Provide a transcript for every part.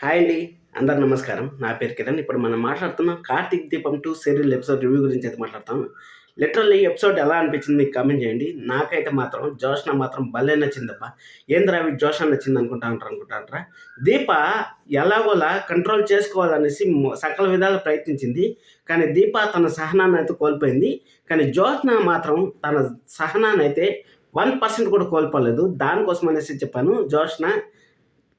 Hi అండి అందరు నమస్కారం. నా పేరు కిరణ్. ఇప్పుడు మనం మాట్లాడుతున్నాం కార్తీక్ దీపం టూ సీరియల్ ఎపిసోడ్ రివ్యూ గురించి అయితే మాట్లాడతాం. లిటరల్లీ ఎపిసోడ్ ఎలా అనిపించింది మీకు కామెంట్ చేయండి. నాకైతే మాత్రం జోష్న మాత్రం భలే నచ్చిందప్ప ఏంద్రా అవి జోష్న నచ్చింది అనుకుంటా ఉంటారు అనుకుంటారా దీప ఎలాగోలా కంట్రోల్ చేసుకోవాలనేసి సకల విధాలు ప్రయత్నించింది. కానీ దీప తన సహనాన్ని అయితే కోల్పోయింది. కానీ జోష్న మాత్రం తన సహనాన్ని అయితే వన్ పర్సెంట్ కూడా కోల్పోలేదు. దానికోసం అనేసి చెప్పాను. జోష్న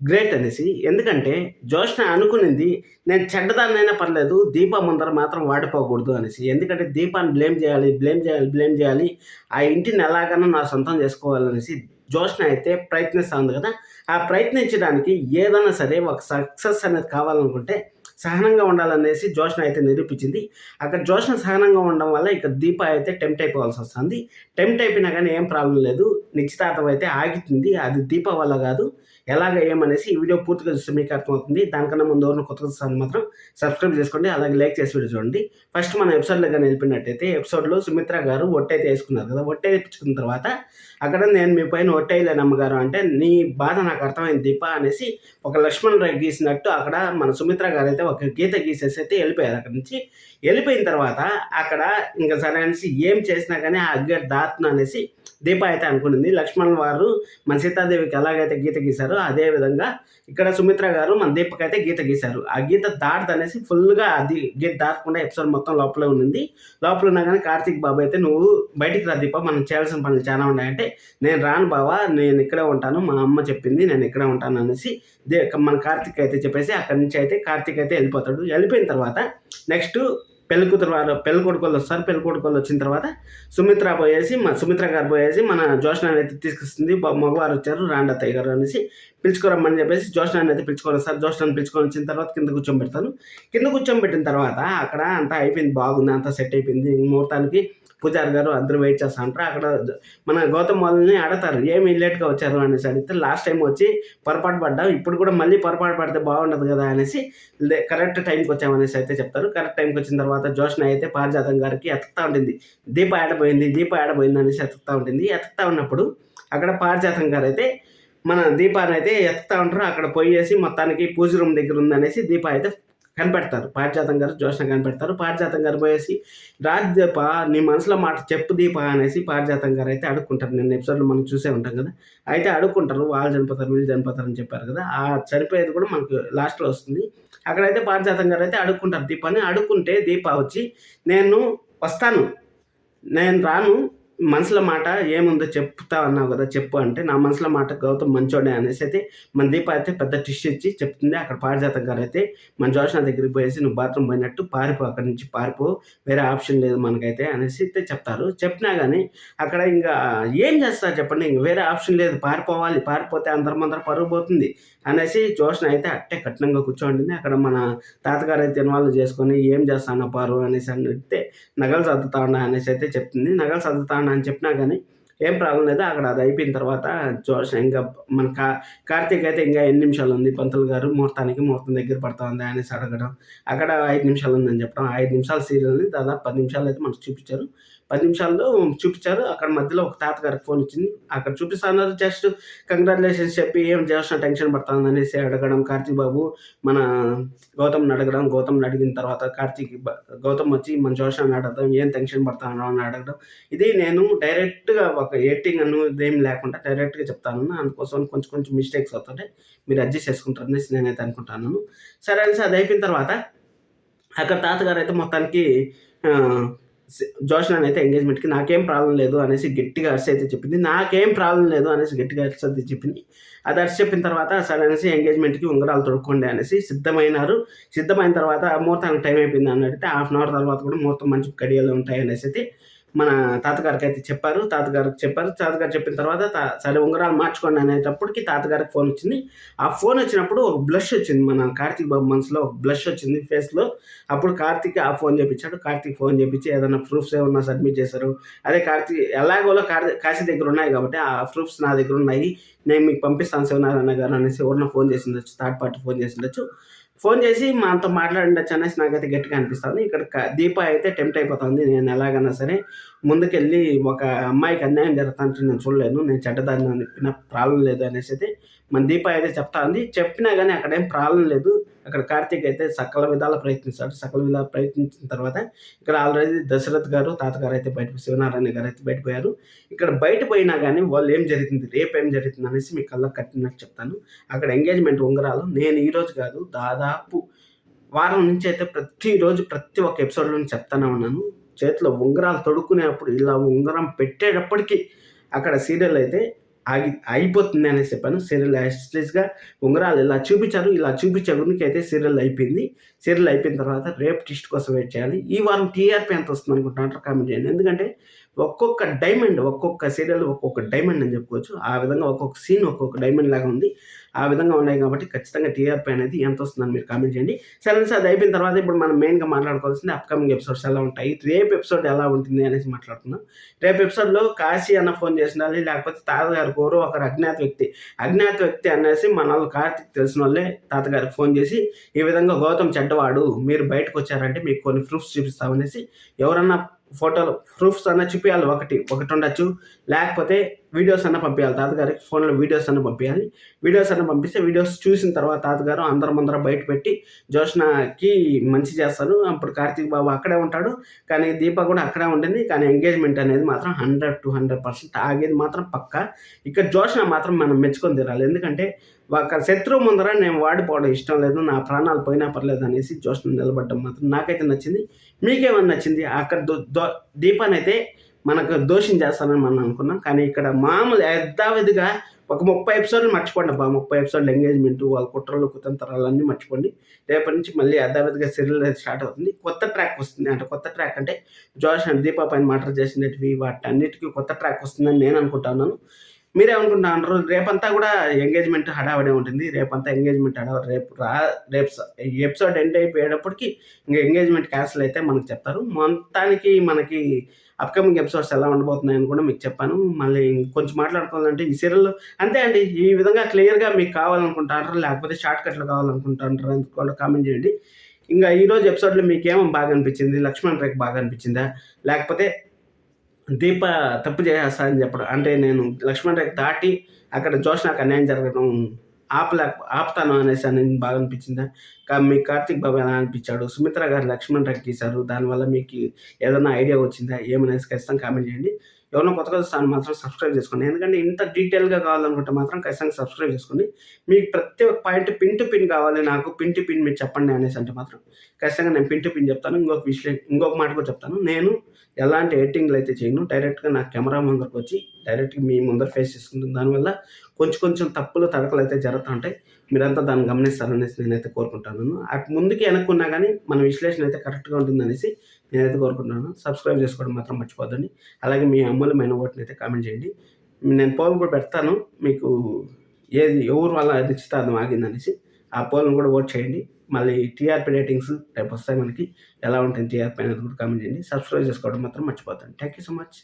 గ్రేట్ అనేసి. ఎందుకంటే జోష్న అనుకునింది నేను చెడ్డదాన్నైనా పర్లేదు దీప ముందర మాత్రం వాడిపోకూడదు అనేసి. ఎందుకంటే దీపాన్ని బ్లేమ్ చేయాలి బ్లేమ్ చేయాలి బ్లేమ్ చేయాలి. ఆ ఇంటిని ఎలాగైనా నా సొంతం చేసుకోవాలనేసి జోష్న అయితే ప్రయత్నిస్తుంది కదా. ఆ ప్రయత్నించడానికి ఏదైనా సరే ఒక సక్సెస్ అనేది కావాలనుకుంటే సహనంగా ఉండాలనేసి జోష్న అయితే నిరూపించింది. అక్కడ జోష్న సహనంగా ఉండడం వల్ల ఇక్కడ దీప అయితే టెంప్ట్ అయిపోవాల్సి వస్తుంది. టెంప్ట్ అయిపోయినా కానీ ఏం ప్రాబ్లం లేదు. నిశ్చితార్థం అయితే ఆగుతుంది. అది దీప వల్ల కాదు. ఎలాగ ఏమనేసి ఈ వీడియో పూర్తిగా చూస్తే మీకు అర్థమవుతుంది. దానికన్నా ముందు ఎవరిని కొత్త మాత్రం సబ్స్క్రైబ్ చేసుకోండి. అలాగే లైక్ చేసి వీడియో చూడండి. ఫస్ట్ మన ఎపిసోడ్లో కానీ వెళ్ళిపోయినట్టయితే ఎపిసోడ్లో సుమిత్ర గారు ఒట్టయితే వేసుకున్నారు కదా. ఒట్టే తెప్పించుకున్న తర్వాత అక్కడ నేను మీ పైన ఒట్టేయలేను అమ్మగారు అంటే నీ బాధ నాకు అర్థమైంది దీప అనేసి ఒక లక్ష్మణ్ రాయ్ గీసినట్టు అక్కడ మన సుమిత్ర గారు అయితే ఒక గీత గీసేసి అయితే వెళ్ళిపోయారు అక్కడ నుంచి. వెళ్ళిపోయిన తర్వాత అక్కడ ఇంకా సరే అనేసి ఏం చేసినా కానీ ఆ అగ్గర్ దాత్ను అనేసి దీప అయితే అనుకునింది. లక్ష్మణ్ వారు మన సీతాదేవికి ఎలాగైతే గీత గీశారో అదే విధంగా ఇక్కడ సుమిత్ర గారు మన దీపక్ అయితే గీత గీశారు. ఆ గీత దాటదు అనేసి ఫుల్గా అది గీత దాటకుండా ఎపిసోడ్ మొత్తం లోపలే ఉంది లోపల ఉన్నా కానీ కార్తీక్ బాబు అయితే నువ్వు బయటికి రా దీప మనం చేయాల్సిన పనులు చాలా ఉన్నాయంటే నేను రాను బావా నేను ఇక్కడే ఉంటాను మా అమ్మ చెప్పింది నేను ఇక్కడే ఉంటాను అనేసి దే మన కార్తీక్ అయితే చెప్పేసి అక్కడి నుంచి అయితే కార్తీక్ అయితే వెళ్ళిపోతాడు. వెళ్ళిపోయిన తర్వాత నెక్స్ట్ పెళ్ళి కూతురు వారు పెళ్ళి కొడుకోళ్ళు వస్తారు. పెళ్ళి కొడుకోళ్ళు వచ్చిన తర్వాత సుమిత్ర పోయేసి మా సుమిత్ర గారు పోయేసి మన జోష్ణ అయితే తీసుకొస్తుంది. మగవారు వచ్చారు. రాండి గారు అనేసి పిలుచుకోరమ్మని చెప్పేసి జోష్నాన్ని అయితే పిలుచుకొని వస్తారు. జోష్నాన్ని పిలుచుకొని వచ్చిన తర్వాత కింద కూర్చోబెడతాను కింద కూర్చోబెట్టిన తర్వాత అక్కడ అంతా అయిపోయింది బాగుంది అంతా సెట్ అయిపోయింది. ముహూర్తానికి పూజారి గారు అందరూ వెయిట్ చేస్తా అంటారు అక్కడ మన గౌతమ్ వాళ్ళని అడతారు ఏమి లేట్గా వచ్చారు? అనేసి అడిగితే లాస్ట్ టైం వచ్చి పొరపాటు పడ్డాం ఇప్పుడు కూడా మళ్ళీ పొరపాటు పడితే బాగుండదు కదా అనేసి కరెక్ట్ టైంకి వచ్చామనేసి అయితే చెప్తారు. కరెక్ట్ టైంకి వచ్చిన తర్వాత జోష్న అయితే పారిజాతం గారికి ఎత్తుతా ఉంటుంది దీప ఆడపోయింది దీప ఆడపోయింది అనేసి ఎత్తుతా ఉంటుంది ఎత్తుతా ఉన్నప్పుడు అక్కడ పారిజాతం గారు అయితే మన దీపాన్ని అయితే ఎత్తుతా ఉంటారు. అక్కడ పోయేసి మొత్తానికి పూజ రూమ్ దగ్గర ఉందనేసి దీప అయితే కనిపెడతారు. పారిజాతం గారు జోష్న కనిపెడతారు. పారిజాతం గారు పోయేసి రాజ్ దీప నీ మనసులో మాట చెప్పు దీప అనేసి పారిజాతం గారు అయితే అడుక్కుంటారు. నిన్న ఎపిసోడ్లో మనం చూసే ఉంటాం కదా. అయితే అడుక్కుంటారు. వాళ్ళు చనిపోతారు వీళ్ళు చనిపోతారు అని చెప్పారు కదా. ఆ చనిపోయేది కూడా మనకు లాస్ట్లో వస్తుంది. అక్కడైతే పారిజాతం గారు అయితే అడుక్కుంటారు దీపాన్ని. అడుక్కుంటే దీప వచ్చి నేను వస్తాను. నేను రాను. మనసులో మాట ఏముందో చెప్తా అన్నావు కదా చెప్పు అంటే నా మనసులో మాట గౌతమ్ మంచోడే అనేసి అయితే మన దీప అయితే పెద్ద టిష్ ఇచ్చి చెప్తుంది. అక్కడ పారిజాతం గారు అయితే మన జోషన దగ్గరికి పోయేసి నువ్వు బాత్రూమ్ పోయినట్టు పారిపో అక్కడి నుంచి పారిపో వేరే ఆప్షన్ లేదు మనకైతే అనేసి అయితే చెప్తారు. చెప్పినా కానీ అక్కడ ఇంకా ఏం చేస్తారు చెప్పండి ఇంక వేరే ఆప్షన్ లేదు పారిపోవాలి పారిపోతే అందరం అందరం పరుగు పోతుంది అనేసి జోష్న అయితే అట్టే కఠినంగా కూర్చోండింది. అక్కడ మన తాతగారు అయితే ఇన్వాల్వ్ చేసుకొని ఏం చేస్తాను పారు అనేసి అని నగలు సర్దుతా ఉన్నా అనేసి అయితే చెప్తుంది. నగలు సర్దుతా అని చెప్పినా కానీ ఏం ప్రాబ్లం లేదు. అక్కడ అది అయిపోయిన తర్వాత జోష్ ఇంకా మన కా కార్తీక్ అయితే ఇంకా ఎన్ని నిమిషాలు ఉంది? పంతులు గారు ముహూర్తానికి ముహూర్తం దగ్గర పడుతుంది అనేసి అడగడం. అక్కడ ఐదు నిమిషాలు ఉందని చెప్పడం. ఐదు నిమిషాల సీరియల్ని దాదాపు పది నిమిషాలు అయితే మనకు చూపించారు. పది నిమిషాల్లో చూపించారు. అక్కడ మధ్యలో ఒక తాతగారికి ఫోన్ వచ్చింది అక్కడ చూపిస్తున్నారు. జస్ట్ కంగ్రాచులేషన్స్ చెప్పి ఏం చేస్తున్నా టెన్షన్ పడుతుంది అనేసి అడగడం. కార్తీక్ బాబు మన గౌతమ్ని అడగడం. గౌతమ్ని అడిగిన తర్వాత కార్తీక్ గౌతమ్ వచ్చి మన జోషాన్ని అడగడం. ఏం టెన్షన్ పడతాను అని అడగడం. ఇది నేను డైరెక్ట్గా ఒక ఒక ఎడిటింగ్ అనేది ఏం లేకుండా డైరెక్ట్గా చెప్తాను. అందుకోసం కొంచెం కొంచెం మిస్టేక్స్ అవుతుంటే మీరు అడ్జస్ట్ చేసుకుంటారు అనేసి నేనైతే అనుకుంటాను. సరే అనేసి అది అయిపోయిన తర్వాత అక్కడ తాతగారు అయితే మొత్తానికి జోషన్ అయితే ఎంగేజ్మెంట్కి నాకేం ప్రాబ్లం లేదు అనేసి గట్టిగా అరిసి అయితే చెప్పింది. నాకేం ప్రాబ్లం లేదు అనేసి గట్టిగా అరిసి అయితే చెప్పింది. అది అరిసి చెప్పిన తర్వాత సరే అనేసి ఎంగేజ్మెంట్కి ఉంగరాలు తొడుక్కోండి అనేసి సిద్ధమైనారు. సిద్ధమైన తర్వాత ముహూర్తానికి టైం అయిపోయింది అని అడిగితే హాఫ్ అన్ అవర్ తర్వాత కూడా ముహూర్తం మంచి కడియాలు ఉంటాయి అనేసి అయితే మన తాతగారికి అయితే చెప్పారు తాతగారికి చెప్పారు తాతగారు చెప్పిన తర్వాత సరే ఉంగరాలు మార్చుకోండి అనేటప్పటికి తాతగారికి ఫోన్ వచ్చింది. ఆ ఫోన్ వచ్చినప్పుడు ఒక బ్లష్ వచ్చింది మన కార్తీక్ బాబు మనసులో ఒక బ్లష్ వచ్చింది ఫేస్లో. అప్పుడు కార్తీక్ ఆ ఫోన్ చేపించాడు. కార్తీక్ ఫోన్ చేపించి ఏదైనా ప్రూఫ్స్ ఏమన్నా సబ్మిట్ చేశారు. అదే కార్తీక్ ఎలాగోలో కార్ కాశీ దగ్గర ఉన్నాయి కాబట్టి ఆ ప్రూఫ్స్ నా దగ్గర ఉన్నాయి. నేను మీకు పంపిస్తాను శివనారాయణ గారు అనేసి ఎవరన్నా ఫోన్ చేసి ఉండొచ్చు థర్డ్ పార్టీ ఫోన్ చేసి ఉండొచ్చు. ఫోన్ చేసి మాతో మాట్లాడండి అనేసి నాకైతే గట్టిగా అనిపిస్తుంది. ఇక్కడ దీప అయితే టెంప్ట్ అయిపోతుంది. నేను ఎలాగైనా సరే ముందుకెళ్ళి ఒక అమ్మాయికి అన్యాయం జరుగుతుంటే నేను చూడలేను నేను చెడ్డదాన్ని చెప్పిన ప్రాబ్లం లేదు అనేసి అయితే మన దీప అయితే చెప్తా ఉంది చెప్పినా కానీ అక్కడ ఏం ప్రాబ్లం లేదు. అక్కడ కార్తీక్ అయితే సకల విధాల ప్రయత్నిస్తాడు. సకల విధాలు ప్రయత్నించిన తర్వాత ఇక్కడ ఆల్రెడీ దశరథ్ గారు తాతగారు అయితే బయట శివనారాయణ గారు అయితే బయటపోయారు ఇక్కడ బయట పోయినా కానీ వాళ్ళు ఏం జరిగింది రేపు ఏం జరుగుతుంది అనేసి మీకు కళ్ళకి కట్టినట్టు చెప్తాను. అక్కడ ఎంగేజ్మెంట్ ఉంగరాలు నేను ఈరోజు కాదు దాదాపు వారం నుంచి అయితే ప్రతిరోజు ప్రతి ఒక్క ఎపిసోడ్లో చెప్తానే ఉన్నాను. చేతిలో ఉంగరాలు తొడుక్కునేప్పుడు ఇలా ఉంగరం పెట్టేటప్పటికీ అక్కడ సీరియల్ అయితే ఆగి అయిపోతుంది అనేసి చెప్పాను. సీరియల్ యాస్ట్రెస్గా ఉంగరాలు ఇలా చూపించారు. ఇలా చూపించే గురించి అయితే సీరియల్ అయిపోయింది. సీరియల్ అయిపోయిన తర్వాత రేపు టిస్ట్ కోసం వెయిట్ చేయాలి. ఈ వారం టీఆర్పీ ఎంత వస్తుంది అనుకుంటున్నారు కామెంట్ చేయండి. ఎందుకంటే ఒక్కొక్క డైమండ్ ఒక్కొక్క సీరియల్ ఒక్కొక్క డైమండ్ అని చెప్పుకోవచ్చు. ఆ విధంగా ఒక్కొక్క సీన్ ఒక్కొక్క డైమండ్ లాగా ఉంది. ఆ విధంగా ఉన్నాయి కాబట్టి ఖచ్చితంగా టీఆర్పీ అనేది ఎంత వస్తుందని మీరు కామెంట్ చేయండి. సరే సార్ అది అయిపోయిన తర్వాత ఇప్పుడు మనం మెయిన్గా మాట్లాడుకోవాల్సింది అప్కమింగ్ ఎపిసోడ్స్ ఎలా ఉంటాయి రేపు ఎపిసోడ్ ఎలా ఉంటుంది అనేసి మాట్లాడుతున్నాం రేపు ఎపిసోడ్లో కాశీ అన్న ఫోన్ చేసినాలి లేకపోతే తాతగారు కోరు ఒకరు అజ్ఞాత వ్యక్తి. అజ్ఞాత వ్యక్తి అనేసి మన వాళ్ళు కార్తిక్ తెలిసిన వాళ్ళే తాతగారికి ఫోన్ చేసి ఈ విధంగా గౌతమ్ చెడ్డవాడు మీరు బయటకు వచ్చారంటే మీకు కొన్ని ప్రూఫ్స్ చూపిస్తామనేసి ఎవరన్నా ఫోటోలు. ప్రూఫ్స్ అన్న చూపించాలి ఒకటి. ఒకటి ఉండొచ్చు. లేకపోతే వీడియోస్ అన్న పంపించాలి తాతగారికి ఫోన్లో వీడియోస్ అన్న పంపించాలి వీడియోస్ అన్న పంపిస్తే వీడియోస్ చూసిన తర్వాత తాతగారు అందరం అందరం బయట పెట్టి జోష్నాకి మంచి చేస్తారు అప్పుడు కార్తీక్ బాబు అక్కడే ఉంటాడు. కానీ దీప కూడా అక్కడే ఉంటుంది కానీ ఎంగేజ్మెంట్ అనేది మాత్రం హండ్రెడ్ టు హండ్రెడ్ పర్సెంట్ ఆగేది మాత్రం పక్క. ఇక్కడ జోష్న మాత్రం మనం మెచ్చుకొని తీరాలి. ఎందుకంటే ఒక శత్రువు ముందర నేను వాడిపోవడం ఇష్టం లేదు. నా ప్రాణాలు పోయినా పర్లేదు అనేసి జోష్న నిలబడడం మాత్రం నాకైతే నచ్చింది. మీకేమన్నా నచ్చింది? అక్కడ దో దీపానైతే మనకు దోషం చేస్తానని మనం అనుకున్నాం. కానీ ఇక్కడ మామూలు యథావిధిగా ఒక ముప్పై ఎపిసోడ్లు మర్చిపోండి అబ్బా. ముప్పై ఎపిసోడ్లు ఎంగేజ్మెంట్ వాళ్ళ కుట్రలు కుతంత్రాలు అన్నీ మర్చిపోండి. రేపటి నుంచి మళ్ళీ యథావిధిగా సీరియల్ అయితే స్టార్ట్ అవుతుంది. కొత్త ట్రాక్ వస్తుంది. అంటే కొత్త ట్రాక్ అంటే జోష్ అండ్ దీపా పైన మటర్ చేసినవి వాటి అన్నిటికీ కొత్త ట్రాక్ వస్తుందని నేను అనుకుంటున్నాను మీరేమనుకుంటా అంటారు రేపంతా కూడా ఎంగేజ్మెంట్ హడావడే ఉంటుంది. రేపంతా ఎంగేజ్మెంట్ హడావ రేపు రా రేపు ఈ ఎపిసోడ్ ఎండ్ అయిపోయేటప్పటికి ఇంకా ఎంగేజ్మెంట్ క్యాన్సిల్ అయితే మనకు చెప్తారు. మొత్తానికి మనకి అప్కమింగ్ ఎపిసోడ్స్ ఎలా ఉండబోతున్నాయని కూడా మీకు చెప్పాను. మళ్ళీ కొంచెం మాట్లాడుకోవాలంటే ఈ సీరియల్ అంతే అండి. ఈ విధంగా క్లియర్గా మీకు కావాలనుకుంటారు లేకపోతే షార్ట్ కట్లు కావాలనుకుంటారు అని కూడా కామెంట్ చేయండి. ఇంకా ఈరోజు ఎపిసోడ్లో మీకేమో బాగా అనిపించింది? లక్ష్మణ్ రేఖ బాగా అనిపించిందా? లేకపోతే దీప తప్పు చేసేస్తా అని చెప్పడం. అంటే నేను లక్ష్మణ్ రేఖ దాటి అక్కడ జోష్నాకు అన్యాయం జరగడం ఆపలే ఆపుతాను అనేసి అని బాగా అనిపించిందా. కానీ మీకు కార్తీక్ బాబు ఎలా అనిపించాడు? సుమిత్ర గారు లక్ష్మణ్ రేఖ గీశారు దానివల్ల మీకు ఏదైనా ఐడియా వచ్చిందా? ఏమనేసి ఖచ్చితంగా కామెంట్ చేయండి. ఎవరైనా కొత్తగా వస్తాను మాత్రం సబ్స్క్రైబ్ చేసుకోండి. ఎందుకంటే ఇంత డీటెయిల్గా కావాలనుకుంటే మాత్రం ఖచ్చితంగా సబ్స్క్రైబ్ చేసుకోండి. మీకు ప్రతి ఒక్క పాయింట్ పిన్ టు పిన్ కావాలి నాకు పిన్ టు పిన్ మీరు చెప్పండి అనేసి అంటే మాత్రం ఖచ్చితంగా నేను పిన్ టు పిన్ చెప్తాను. ఇంకొక విషయం ఇంకొక మాట కూడా చెప్తాను. నేను ఎలాంటి ఎడిటింగ్లు అయితే చేయను. డైరెక్ట్గా నా కెమెరా ముందరకు వచ్చి డైరెక్ట్గా మీ ముందర ఫేస్ చేసుకుంటుంది. దానివల్ల కొంచెం కొంచెం తప్పులు తడకలు అయితే జరుగుతూ ఉంటాయి. మీరంతా దాన్ని గమనిస్తారనేసి నేనైతే కోరుకుంటాను. అటు ముందుకి వెనక్కున్నా కానీ మన విశ్లేషణ అయితే కరెక్ట్గా ఉంటుందనేసి నేనైతే కోరుకుంటున్నాను. సబ్స్క్రైబ్ చేసుకోవడం మాత్రం మర్చిపోద్దండి అలాగే మీ అమూల్యమైన ఓటుని అయితే కామెంట్ చేయండి. నేను పోల్ కూడా పెడతాను. మీకు ఏది ఎవరు వల్ల నిశ్చితార్థం ఆగిందనేసి ఆ పోల్ని కూడా ఓట్ చేయండి. మళ్ళీ టీఆర్పీ రేటింగ్స్ రేపు వస్తాయి మనకి. ఎలా ఉంటుంది టీఆర్పీ అనేది కూడా కామెంట్ చేయండి. సబ్స్క్రైబ్ చేసుకోవడం మాత్రం మర్చిపోతాను థ్యాంక్ యూ సో మచ్